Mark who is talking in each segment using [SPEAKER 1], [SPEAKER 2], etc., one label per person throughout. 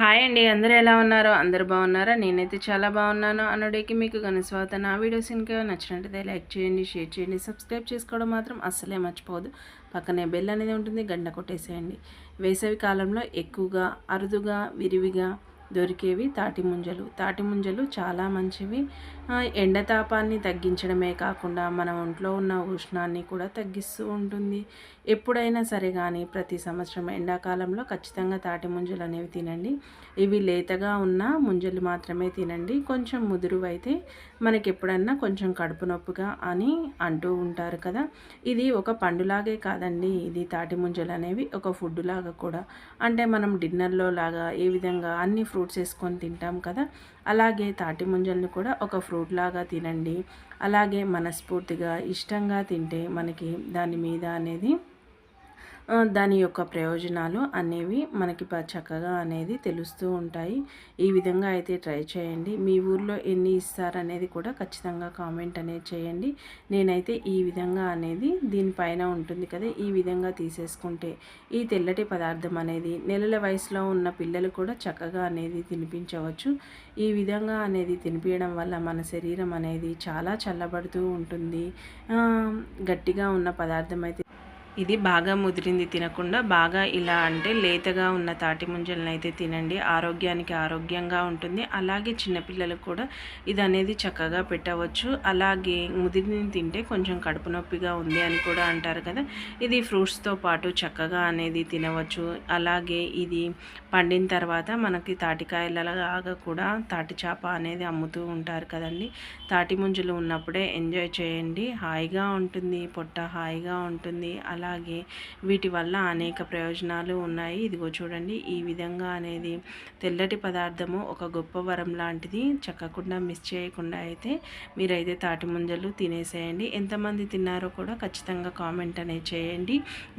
[SPEAKER 1] hi అండి అందరూ ఎలా ఉన్నారో అందరు బాగున్నారా నేనైతే చాలా బాగున్నాను అనుడేకి మీకు కనస్వాత నా వీడియోస్ ఇంకా నచ్చినట్టయితే లైక్ చేయండి షేర్ చేయండి సబ్స్క్రైబ్ చేసుకోవడం మాత్రం అస్సలే మర్చిపోదు పక్కనే బెల్ అనేది ఉంటుంది గండ కొట్టేసేయండి వేసవి కాలంలో ఎక్కువగా అరుదుగా విరివిగా దొరికేవి తాటి ముంజలు తాటి ముంజలు చాలా మంచివి ఎండతాపాన్ని తగ్గించడమే కాకుండా మన ఒంట్లో ఉన్న ఉష్ణాన్ని కూడా తగ్గిస్తూ ఉంటుంది ఎప్పుడైనా సరే కానీ ప్రతి సంవత్సరం ఎండాకాలంలో ఖచ్చితంగా తాటి ముంజలు అనేవి తినండి ఇవి లేతగా ఉన్న ముంజలు మాత్రమే తినండి కొంచెం ముదురువైతే మనకి ఎప్పుడన్నా కొంచెం కడుపు నొప్పుగా అని అంటూ ఉంటారు కదా ఇది ఒక పండులాగే కాదండి ఇది తాటి ముంజలు అనేవి ఒక ఫుడ్ లాగా కూడా అంటే మనం డిన్నర్లో లాగా ఏ విధంగా అన్ని ఫ్రూట్స్ వేసుకొని తింటాం కదా అలాగే తాటి ముంజల్ని కూడా ఒక ఫ్రూట్ లాగా తినండి అలాగే మనస్ఫూర్తిగా ఇష్టంగా తింటే మనకి దాని మీద అనేది దాని యొక్క ప్రయోజనాలు అనేవి మనకి చక్కగా అనేది తెలుస్తూ ఉంటాయి ఈ విధంగా అయితే ట్రై చేయండి మీ ఊర్లో ఎన్ని ఇస్తారనేది కూడా ఖచ్చితంగా కామెంట్ అనేది చేయండి నేనైతే ఈ విధంగా అనేది దీనిపైన ఉంటుంది కదా ఈ విధంగా తీసేసుకుంటే ఈ తెల్లటి పదార్థం అనేది నెలల వయసులో ఉన్న పిల్లలు కూడా చక్కగా అనేది తినిపించవచ్చు ఈ విధంగా అనేది తినిపించడం వల్ల మన శరీరం అనేది చాలా చల్లబడుతూ ఉంటుంది గట్టిగా ఉన్న పదార్థం అయితే ఇది బాగా ముదిరింది తినకుండా బాగా ఇలా అంటే లేతగా ఉన్న తాటి ముంజలను అయితే తినండి ఆరోగ్యానికి ఆరోగ్యంగా ఉంటుంది అలాగే చిన్నపిల్లలకు కూడా ఇది అనేది చక్కగా పెట్టవచ్చు అలాగే ముదిరిని తింటే కొంచెం కడుపు నొప్పిగా ఉంది అని కూడా అంటారు కదా ఇది ఫ్రూట్స్తో పాటు చక్కగా అనేది తినవచ్చు అలాగే ఇది పండిన తర్వాత మనకి తాటికాయలలాగా కూడా తాటి చేప అనేది అమ్ముతూ ఉంటారు కదండి తాటి ముంజలు ఉన్నప్పుడే ఎంజాయ్ చేయండి హాయిగా ఉంటుంది పొట్ట హాయిగా ఉంటుంది అలా అలాగే వీటి వల్ల అనేక ప్రయోజనాలు ఉన్నాయి ఇదిగో చూడండి ఈ విధంగా అనేది తెల్లటి పదార్థము ఒక గొప్ప వరం లాంటిది చక్కకుండా మిస్ చేయకుండా అయితే మీరైతే తాటి ముంజలు తినేసేయండి ఎంతమంది తిన్నారో కూడా ఖచ్చితంగా కామెంట్ అనేది చేయండి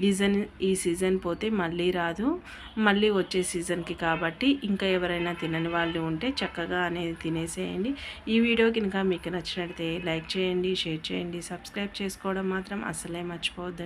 [SPEAKER 1] సీజన్ ఈ సీజన్ పోతే మళ్ళీ రాదు మళ్ళీ వచ్చే సీజన్కి కాబట్టి ఇంకా ఎవరైనా తినని వాళ్ళు ఉంటే చక్కగా అనేది తినేసేయండి ఈ వీడియో కనుక మీకు నచ్చినట్లయితే లైక్ చేయండి షేర్ చేయండి సబ్స్క్రైబ్ చేసుకోవడం మాత్రం అసలే మర్చిపోవద్దు